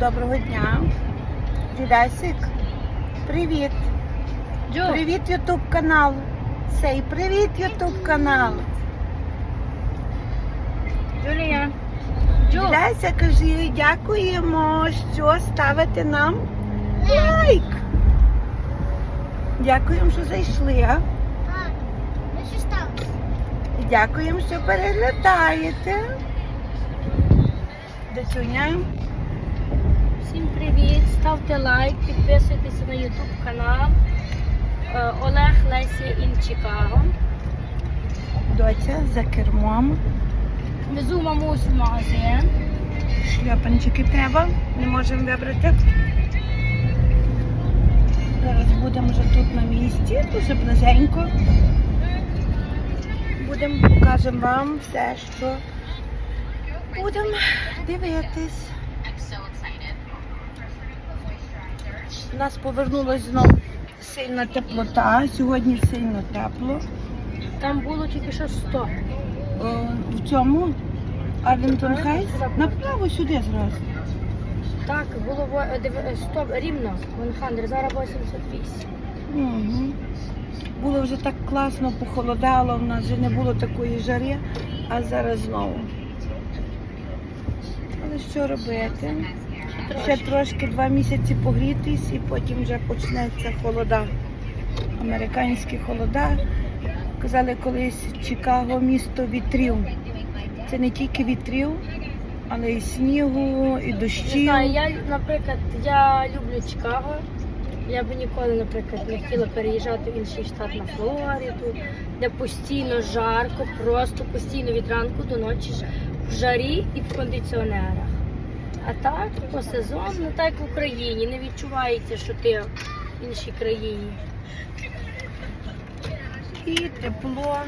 Доброго дня. Дідасик. Привіт. Джо, Привіт, Ютуб канал. Сей, привіт, Ютуб канал. Джулія. Джо, Дідася, кажи, дякуємо, що ставите нам лайк. Дякуємо, що зайшли. а? І дякуємо, що переглядаєте. Дочуня. Всім привіт. Ставте лайк, підписуйтеся на YouTube канал. Е, Олег Лесі Ін Чикаго. Доця за кермом. Везу мамусь в магазин. Шльопанчики треба, не можемо вибрати. Зараз будемо вже тут на місці, дуже близенько. Будемо покажемо вам все, що будемо дивитись. У нас повернулася знову сильна теплота. Сьогодні сильно тепло. Там було тільки що 100. О, в цьому Арвінтон Хайс направо сюди зразу. Так, було во- е, дев- е, 100 рівно. 100, зараз 88. Угу. Було вже так класно, похолодало, в нас вже не було такої жари, а зараз знову. Але що робити? Ще трошки два місяці погрітись і потім вже почнеться холода. Американські холода. Казали колись Чикаго місто вітрів. Це не тільки вітрів, але і снігу, і знаю, я, наприклад, я люблю Чикаго. Я би ніколи, наприклад, не хотіла переїжджати в інший штат на Флориду, де постійно жарко, просто постійно від ранку до ночі в жарі і в кондиціонерах. А так, по сезону, ну, так як в Україні, не відчувається, що ти в іншій країні. І тепло,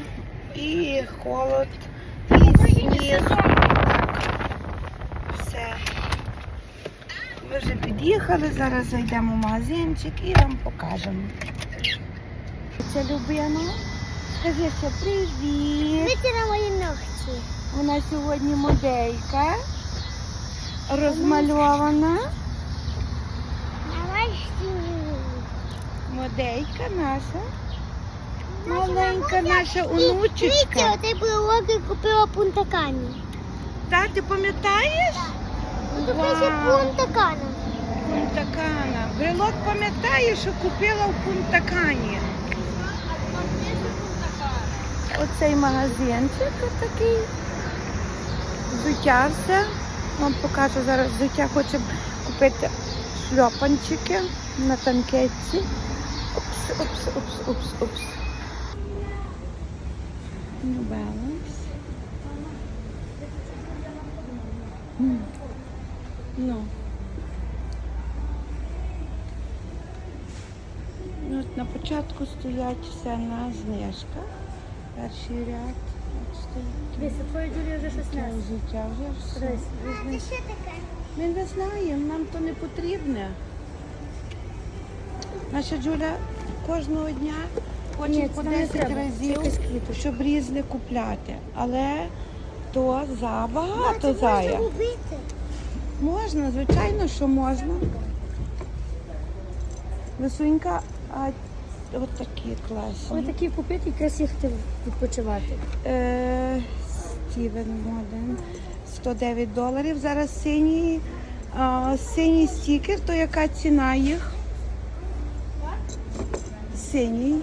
і холод, і сніг. Все. Ми вже під'їхали, зараз зайдемо в магазинчик і вам покажемо. Це Любина. Скажи, що привіт. Витягни мої ногті. Вона сьогодні моделька. Розмальована. Моделька наша. Маленька наша онучечка. Ти брелоки купила пунтакані. Так, ти пам'ятаєш? Пише пунтакана. Пунтакана. Брелок пам'ятає, що купила в Пунтакані. Оцей магазинчик такий. Взуття все. Вам покажу зараз взуття. Хочемо купити шльопанчики на танкетці. Упс, упс, упс, упс, упс. New. Ну. Ну, от на початку стоять все на знижках. Перший ряд. Дивися, твоя Джулія вже щось Це не. взуття вже все. Дивись, візьми. що таке? Ми не знаємо, нам то не потрібне. Наша Джуля кожного дня хоче Ні, по це не 10 треба. Разів, якась квіточка. щоб різне купляти. Але то забагато зая. робити. Можна, звичайно, що можна. Висунька, а от такі Ось класні. такі купити і якраз їхати відпочивати. Е, Стівен Моден. 109 доларів. Зараз синій, а, синій стікер, то яка ціна їх? Синій.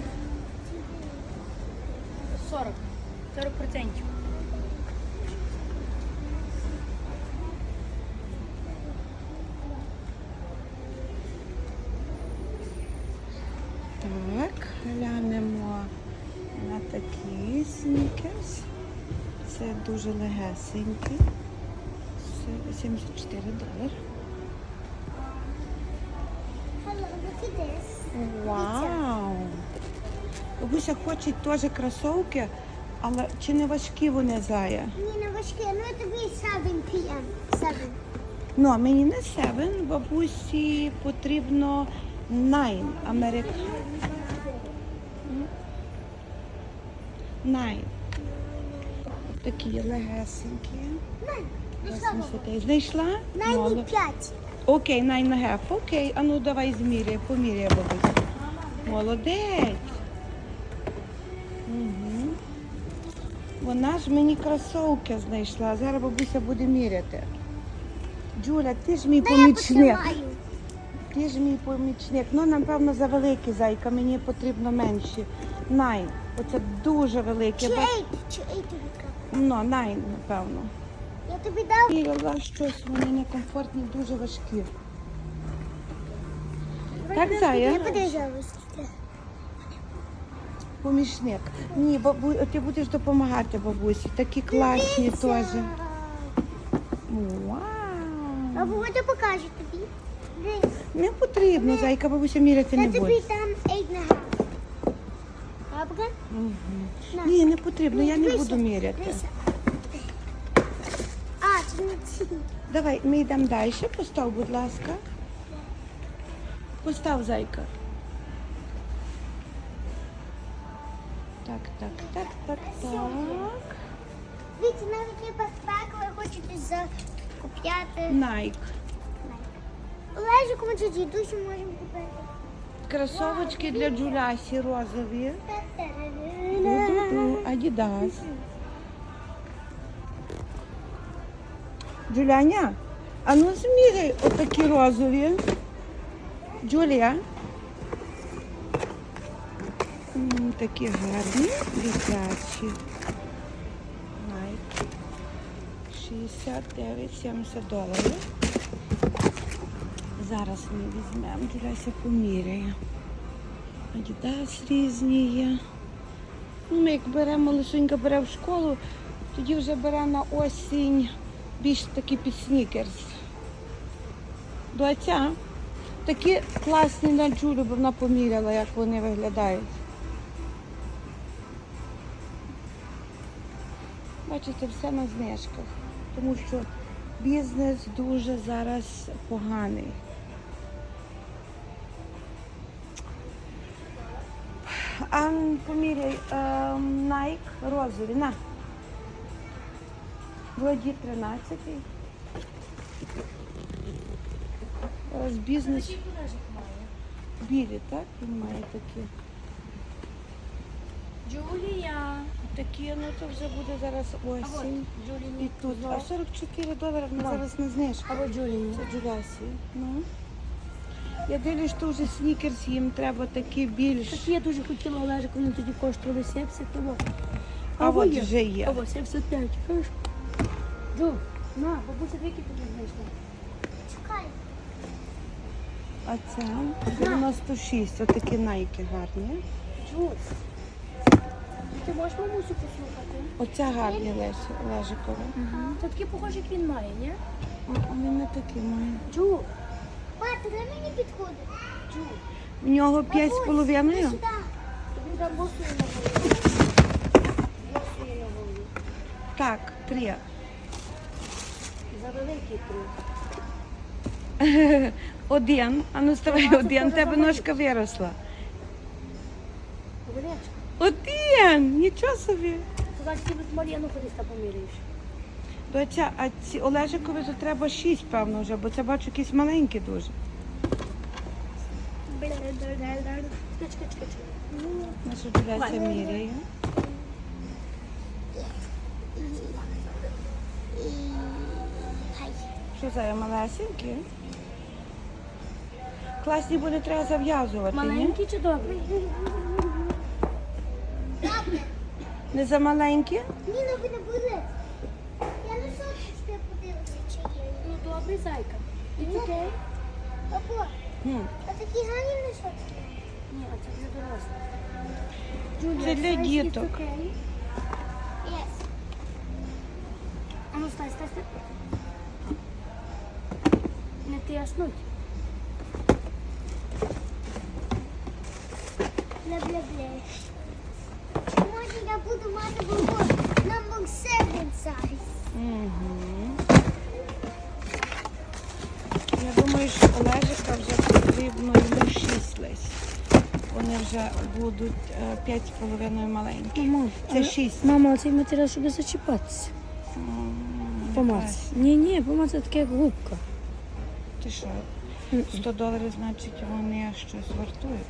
40. 40 процентів. Так, глянемо на такі снікерс. Це дуже легесенький. 74 долари. Hello, look at. Вау! Бабуся хоче теж кросовки, але чи не важкі вони зая? Ні, не важке. Ну, тобі 7 p.m. 7. Ну, а мені не 7, бабусі потрібно 9 Америк. 9. Такі легесенькі. Знайшла. 80. Знайшла? Дай мені Молодець. 5. Окей, and. Окей, а ну давай зміряй, поміряй, бабуся. Молодець. Угу. Вона ж мені кросовки знайшла. Зараз бабуся буде міряти. Джуля, ти ж мій Та помічник. Ти ж мій помічник. Ну, напевно, за великі зайка, мені потрібно менші. Найн. Оце дуже велике. Чи ейт? Чи капає? Ну, найн, напевно. Я тобі дав. Міряла щось, вони некомфортні, дуже важкі. Так, Я Зая? подержала скільки. Помічник. Ні, бабу, ти будеш допомагати бабусі. Такі класні теж. Вау. Володя покаже тобі. Дивись. Не потрібно, зайка, бабуся міряти не Я тобі буде. дам ейт на На. Ні, не потрібно, я не буду міряти. А. Давай, ми йдемо далі. Постав, будь ласка. Постав, зайка. Так, так, так, так, так. Дивіться, навіть є безпека, ви хочете закупляти. Найк. Олежику, ми чи дідусю можемо купити. Кросовочки для Джулясі розові. Ду-ду-ду. Адідас. Джуляня, а ну зміряй отакі розові. Джулія. Такі гарні, дитячі. Найк. 69-70 доларів. Зараз ми візьмемо, Джуляся поміряє. Адідас різні є. Ну, ми як беремо, лишенька бере в школу, тоді вже бере на осінь більш такі під снікерс. Доця, такі класні на Джулю, бо вона поміряла, як вони виглядають. Бачите, все на знижках, тому що бізнес дуже зараз поганий. А поміряй ем, Nike розові. На. Вроді 13. Зараз бізнес. Білі, так? Він має такі. Джулія. Такі, ну то вже буде зараз осінь. І тут. А 44 долари ми зараз не знижка. Або Джулія. Це Джулясі. Ну. Я дивлюсь, що вже снікерс їм треба такі більш. Так я дуже хотіла Олежик, вони тоді коштували 70 того. А от вже є. Або 75, кажеш? Джу, на, бабуся дві тобі знайшла. Чекай. А це 96, отакі найки гарні. Джу, ти можеш мамусю послухати? Оця гарні Лесі Лежикові. Це такі похожі, як він має, ні? А він не такі має. Джу, Мати, де мені підходить? У нього 5 з половиною. Тобі на на. Так, три. За великий труд. Один. А ну ставай один. Тебе ножка виросла. Один! Нічого собі. Ти від Мар'яну ходиш та поміряєш. Доця, а ці Олежикові то треба 6, певно, вже, бо це бачу якісь маленькі дуже. Наша Джуляся міряє. Що за малесенькі? Класні буде треба зав'язувати, ні? Чи добрий? Не за маленькі? Ні, ну ви не були. Я не соточки подивитися, чи є. Ну, добрий зайка. It's окей? Або, Хм. а такі гарні не соточки. Ні, це вже дорослий. Це для size is діток. okay. Yes. А ну, стай, стай, стай. Не тиснуть. Бля-бля-бля. Може я буду мати було number 7 size? Угу. Я думаю, що Олежика вже потрібно йому 6 лись. Вони вже будуть 5,5 маленькі. Мама, Це 6. Мама, цей матеріал, щоб зачіпатися. Помац. Ні, ні, помац це таке як губка. ти що? 100 доларів, значить, вони щось вартують.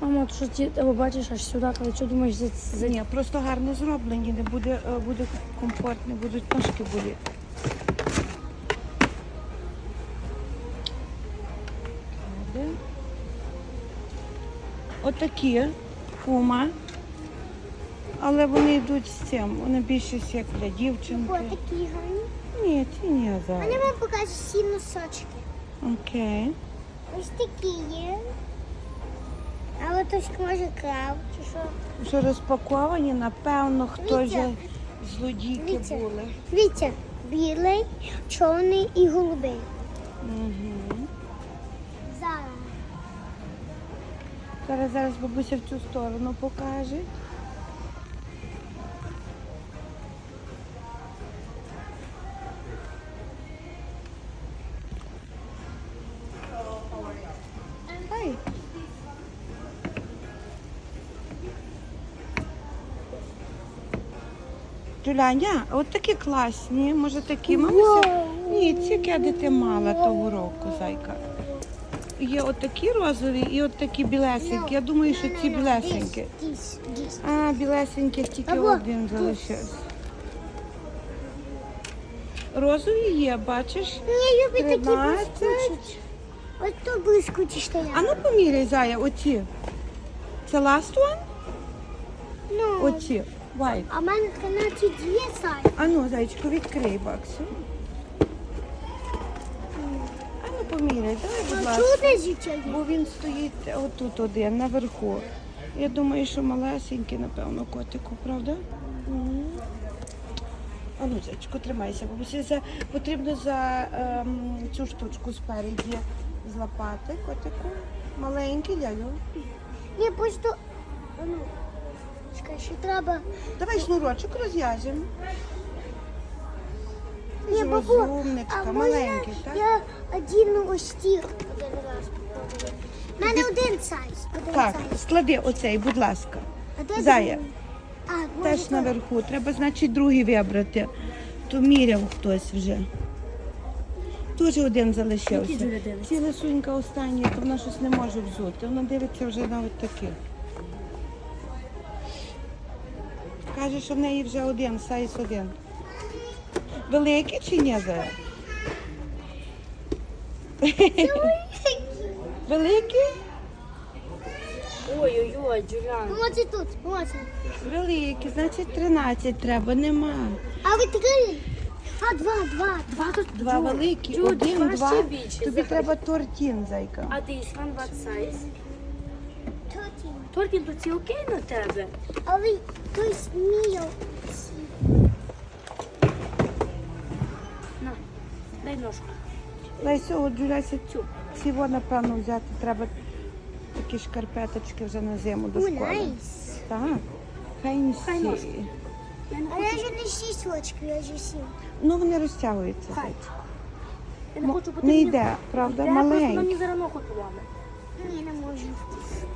Мама, от що ті, о, бачиш, аж сюди, коли що думаєш, за, за... Ні, просто гарно зроблені, не буде, е, буде комфортно, будуть ножки боліти. Отакі кума. Але вони йдуть з цим. Вони більшість як для О, дівчинки. такі гарні. Ні, ті ні зараз. не вам покажу всі носочки. Окей. Ось такі є. А от хтось може крав, чи що? Вже розпаковані, напевно, хто Вітя. вже злодійки Вітя. були. Дивіться, білий, чорний і голубий. Угу. Зараз зараз бабуся в цю сторону покаже. Джуляня, от такі класні, може такі мамуся? Ні, ці кеди ти мала того року, зайка. Є от такі розові і от такі білесенькі. Я думаю, що ці білесенькі. А, білесеньких тільки один залишився. Розові є, бачиш? Я люблю такі 13. блискучі. Ось тут блискучі стоять. А ну поміряй, Зая, оці. Це last one? ну, Оці. White. а в мене 13 є сайт. А ну, зайчику, відкрий баксу. Поміряй, давай, будь ласка. Бо він стоїть отут один, наверху. Я думаю, що малесенький, напевно, котику, правда? А ну, зайчику, тримайся, бабусі. За, потрібно за ем, цю штучку спереді злапати котику. Маленький дядю. Ні, просто, а ну, чекай, ще треба. Давай шнурочок розв'яжемо. Ні, бабу, розумничка, а маленький, так? я один ось ті один раз попробую? У мене один сайз, один Так, сайз. склади оцей, будь ласка. А де Зая. другий? А, може, Теж так. наверху. Треба, значить, другий вибрати. То міряв хтось вже. Теж один залишився. Дивиться? Ці лисунька остання, то вона щось не може взути. Вона дивиться вже навіть такі. Каже, що в неї вже один, сайз один. Великий чи ні, Зая? Великий? Ой-ой-ой, Джулян. Може тут, може. Великий, значить 13 треба, нема. А ви три? А, два, два. Два тут Два Джу, великі, Джу, один, два ще більше. Тобі Захар. треба тортін, зайка. А this one what size? Тоті. Торкін, то ці окей на тебе? Але той сміяв. На, дай ножку. Лесю, от Джуляся, Цю. цього, напевно, взяти треба такі шкарпеточки вже на зиму до школи. найс. Так, Хай не А я хочу, вже не шість рочків, я вже сім. Ну, вони розтягуються. Хай. я не хочу бути Не йде, правда? Йде, просто Маленький. мені зараз ногу поламає. Ні, не можу.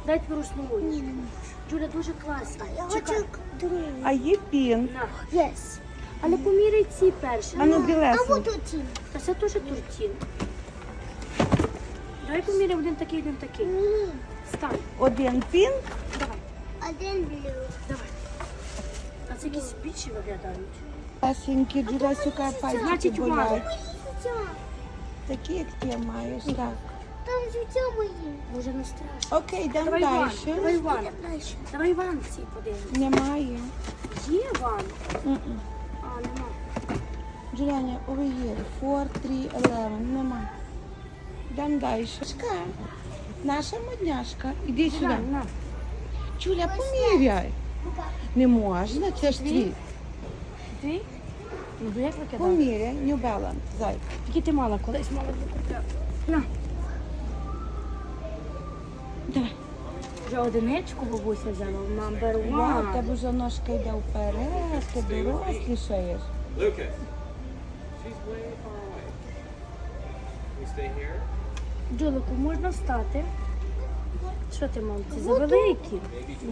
Дай твою руснуву. Ні, не можу. Джуля дуже класна. Я хочу другу. А є пін. На. Але поміряй ці перші. А ну А білесенький. от оті. Та це теж тортін. Давай поміряємо один такий, один такий. Ні. Стань. Один пін. Давай, Один блю. давай. А це якісь більші виглядають. Лесенькі, Джулясю каже, пальчики Значить, мало. Такі, як ти маєш, так. Там життя мої. Може не страшно. Окей, йдемо Давай ван. далі. Давай ван. Далі. Давай ван ці подивимось. Немає. Є ван? М-м. А. Джуляня, over here. 4, 3, 11. Нема. Йдемо далі. Наша модняшка. Іди сюди. Чуля, поміряй. Не можна, це ж твій. Дві? Ну, як? Поміряй, New Balance, зайка. Які ти мала колись мала? На. Давай. Вже одиничку бабуся взяла. Number Вау, в one. тебе вже ножка йде вперед, ти дорослішаєш. Lucas. Джолику, можна встати. Що ти, мам, ці завеликі?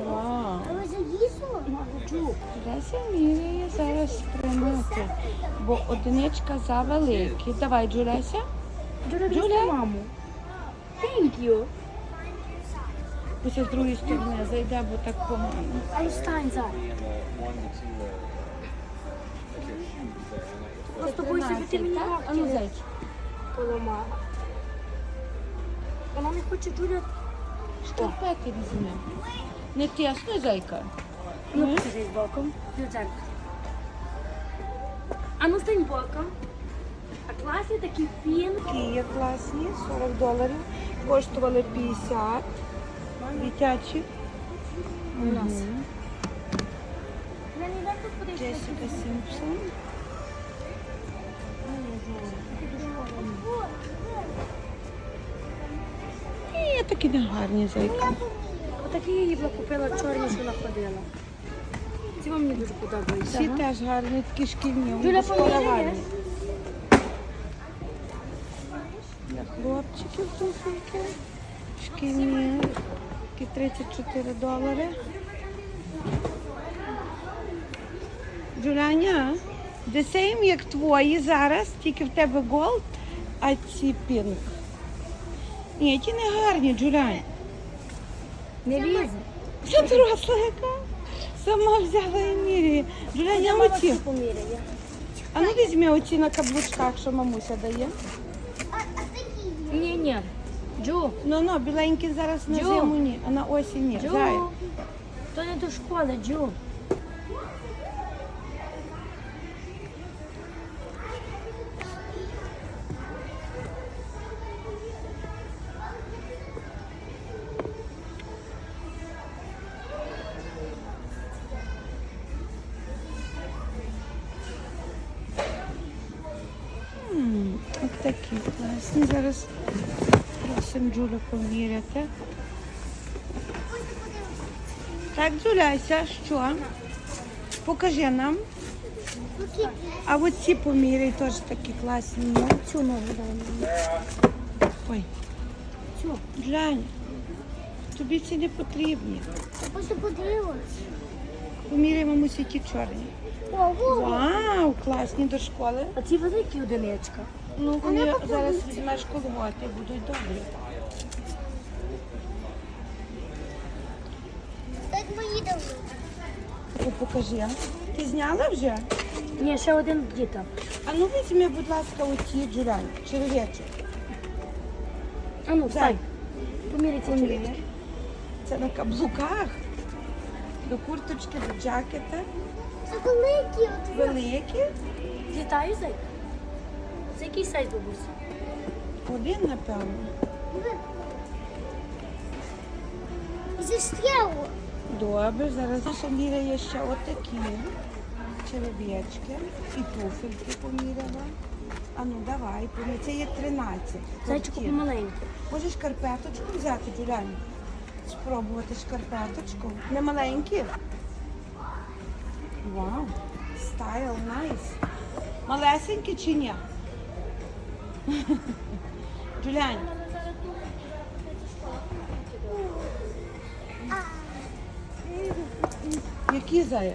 Вау. А ви заїзу? Джу. Леся міряє зараз примати, бо одиничка завеликі. Давай, Джуля? Джуля? маму. Thank you. Ось з другої сторони зайде, бо так погано. За. In Просто боюся, що ти мені А ну поламала. Вона не хоче Джуля. Шкарпети візьме. Не тісно, зайка? Ну, покажи боком. Дівчатка. А ну стань боком. А класні такі. Такі є класні, 40 доларів. Коштували 50. Дитячі. У нас. Джесіка Сімпсон. І такі не гарні зайка. Отакі я була купила чорні, що находила. Ці вам мені дуже подобаються. Ці теж гарні, такі шкільні. вони Юля, гарні. Для хлопчиків туфельки. Шкільні. Такі 34 долари. Джуляня, the same, як твої зараз, тільки в тебе gold, а ці pink. Ні, ті не гарні, Джулянь. Не лізе. Це доросла яка. Сама взяла і міряє. Джуляня, Я оці. А ну візьми оці на каблучках, що мамуся дає. Ні, ні. Джу, Ну ну, біленькі зараз на Джу. зиму ні, а на осінь ні. Зай. Джу. То не до школи, Джу. Класні. Зараз просимо Джулю поміряти. Так, Джуляся, що? Покажи нам. А от ці поміряй теж такі класні. Ну, Цю ногу дай мені. Ой, Цю. Джулянь, тобі ці не потрібні. Просто подивилась. Поміряй мамусі ті чорні. Вау, класні до школи. А ці великі одиничка. Ну, А вони зараз візьмеш колготи, будуть добрі. Так мої. О, покажи. Ти зняла вже? Ні, ще один діта. А ну візьми, будь ласка, оті джурань, черев'ячок. А ну, встань. Поміряй ці Це на каблуках. До курточки, до джакета. Це великі от. Великі. Злітаю, зай. Це який сайз бабусь? Один, напевно. Застряло. Добре, зараз наша міряє ще отакі черев'ячки і туфельки поміряла. А ну давай, поміряй. Це є 13. Зайчику Круті. помаленьку. Можеш шкарпеточку взяти, Джулянь? Спробувати шкарпеточку. Не маленькі? Вау, стайл, найс. Малесенькі чи ні? Джулянь, які зая?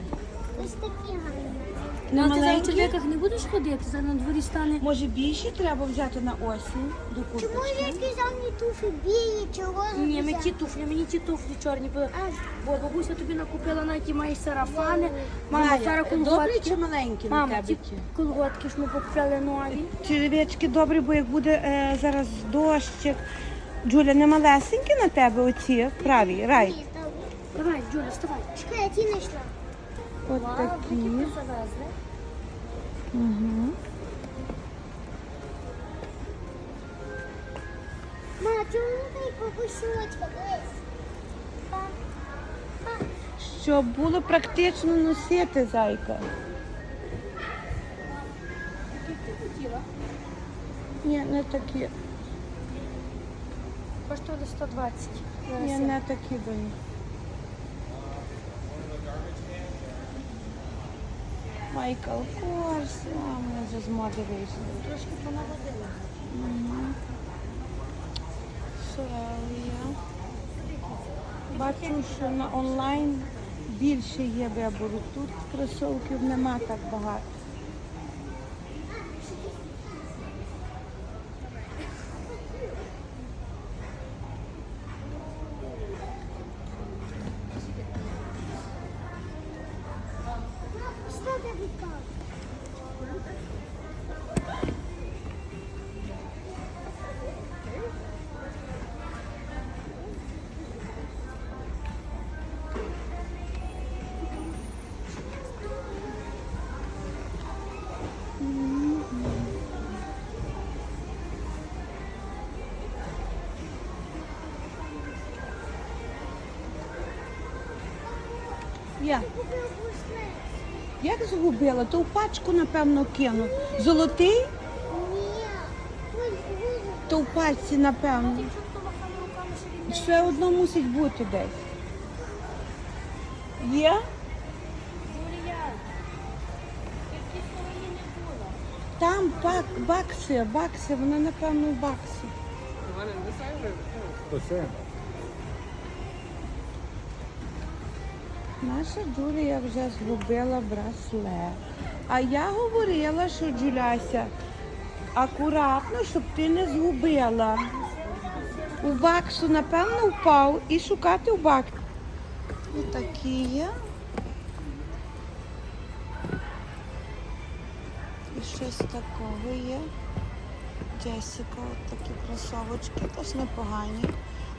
Ось такі гарні. Ну, а ти зараз в маленькі? не будеш ходити? Зараз на дворі стане. Може більші треба взяти на осінь до Чому курточки? я казав мені туфи білі чи розові? Ні, ми ті туфлі, мені ті туфлі чорні. Бо, А, бо бабуся тобі накупила на ті мої сарафани. Мама, Зая, зараз добрі колготки. чи маленькі на Мама, тебе? ті ті? колготки ж ми покупили нові. Черев'ячки добрі, бо як буде е, зараз дощик. Джуля, не малесенькі на тебе оці праві, рай. ні. Давай, Джуля, вставай. Чекай, я ті знайшла. От такі. Угу. Ма, чому по кусочках? Щоб було практично носити зайка. Ні, не такі. Коштували 120. Ні, не такі донь. Майкл Корс, а мене вже з моди вийшли. Трошки понаводили. Селія. Бачу, що на онлайн більше є вибору. Тут кросовків нема так багато. Я. Як згубила? То в пачку, напевно, кинув. Золотий, Ні. То в пачці, напевно. Все одно мусить бути десь. Є? Там бак, бакси, бакси, вона, напевно, в баксі. Це. Наша Джулія вже згубила браслет. А я говорила, що Джуляся, акуратно, щоб ти не згубила. У баксу, напевно, впав і шукати в бак. І такі є. І щось такого є. Джесіка, от такі кросовочки, теж непогані.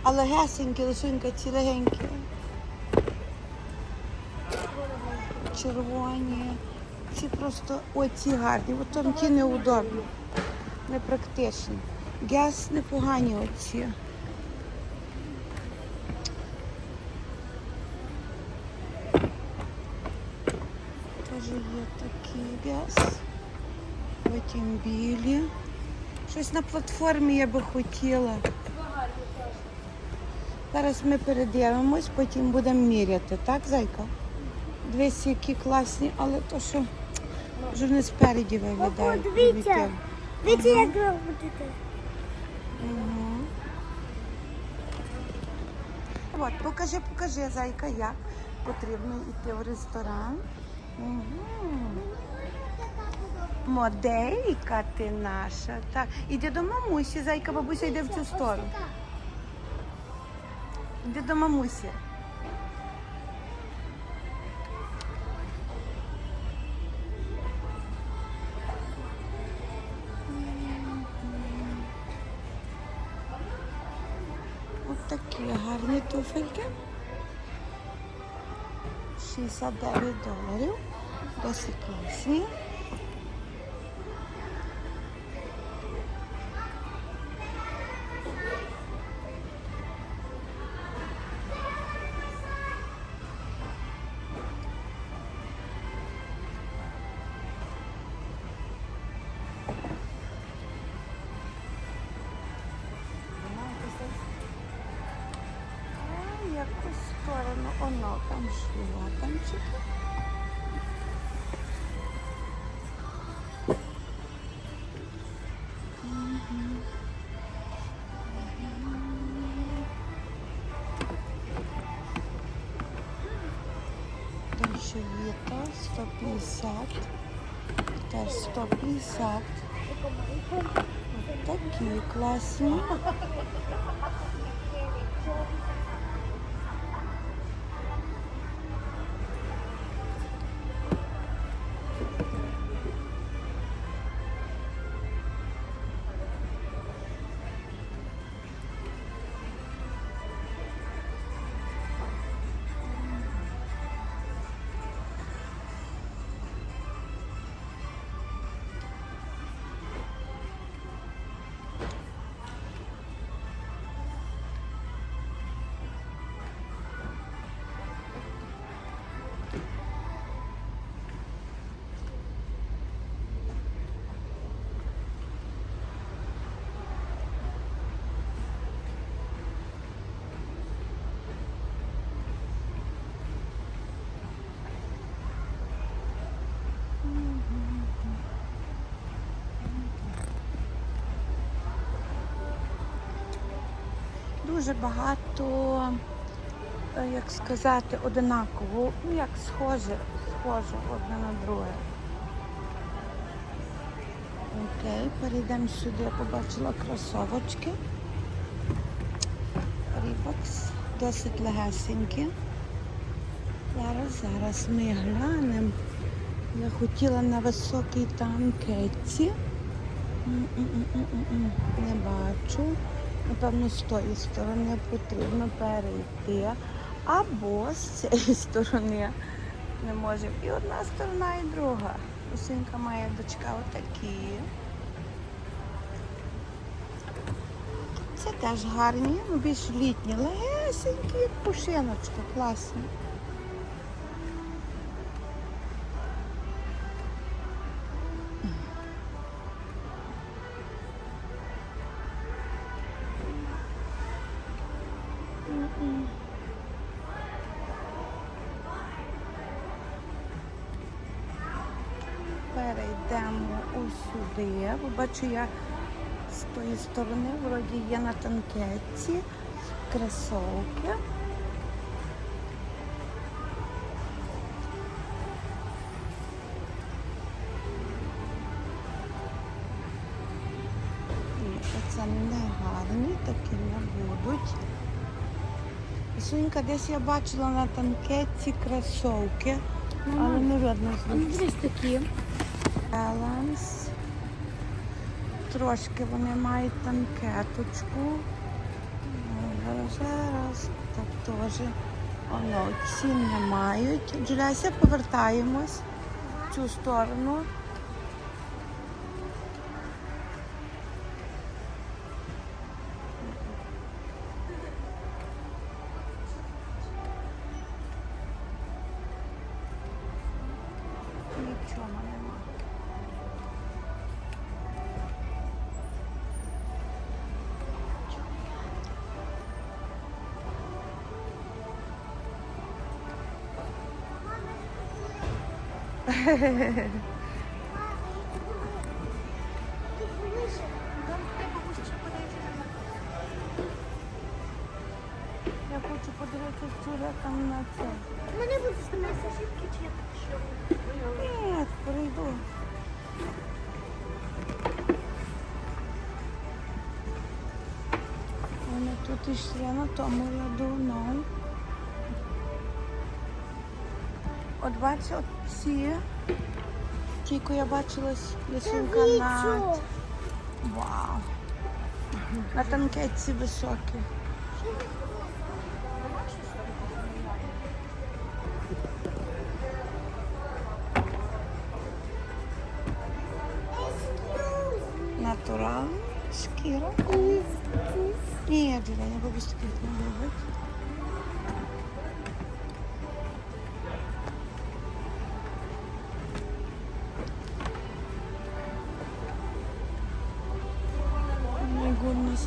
Але гесенькі, лишенька ці червоні. Ці просто оці гарні, от там ті неудобні, непрактичні. Гес непогані оці. Теж є такі гес. Потім білі. Щось на платформі я би хотіла. Зараз ми передивимось, потім будемо міряти, так, зайка? Дивись, які класні, але то що вже не спереді виглядають. О, дивіться. Дивіться, як ви будете. От, покажи, покажи, зайка, як потрібно йти в ресторан. Мгм. Моделька ти наша. Так. Іди до мамусі, зайка, бабуся йде в цю сторону. Іди до мамусі. 69 доларів. Досить класні. Якусь сторону, оно там шлатанчики. Дальше Віта 150, теж 150. Ось такі класні. Дуже багато, е, як сказати, одинаково, ну як схоже, схоже одне на друге. Окей, перейдемо сюди, я побачила кросовочки. Рібокс, досить легесенькі. Зараз, зараз ми глянемо. Я хотіла на високій танкетці. Не бачу. Напевно, з тої сторони потрібно перейти. Або з цієї сторони не можемо. І одна сторона, і друга. Усинка має дочка отакі. Це теж гарні, ну, більш літні, легесенькі, як пушиночки, класні. Ось сюди. Бо бачу я з тої сторони, вроді є на танкетці, кросовки. Це не гарні, такі не будуть. Сонька, десь я бачила на танкетці кросовки, але не видно звідси. такі. Баланс. Трошки вони мають танкеточку. Зараз. Так теж. Воно цін не мають. Джуляся, повертаємось в цю сторону. Я хочу подивитися вчора там на це. Мене буде зніматися шибки чи я так що? Ні, прийду. Вони тут йшли на тому ряду, ну. От ці. Тільки я бачила лісунка на. Вау. На танкетці високі. Натурал, шкіра. Ні, я бабусь таких не любить.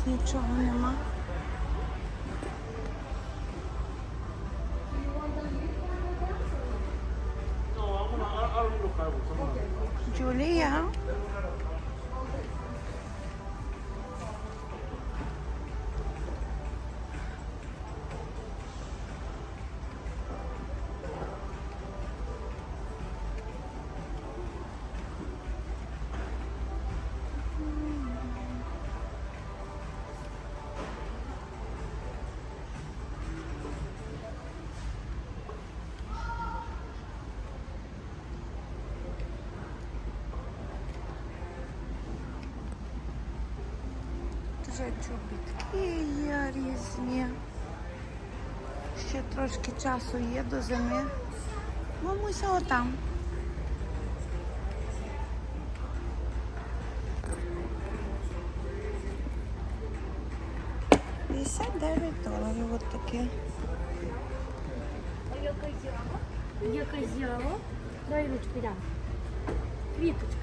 Гурність нічого нема. Вже чобітки є різні. Ще трошки часу є до зими. Мамуся отам. П'ятдесят дев'ять доларів от таке. Є козява. Дай ручку, дам. Квіточка?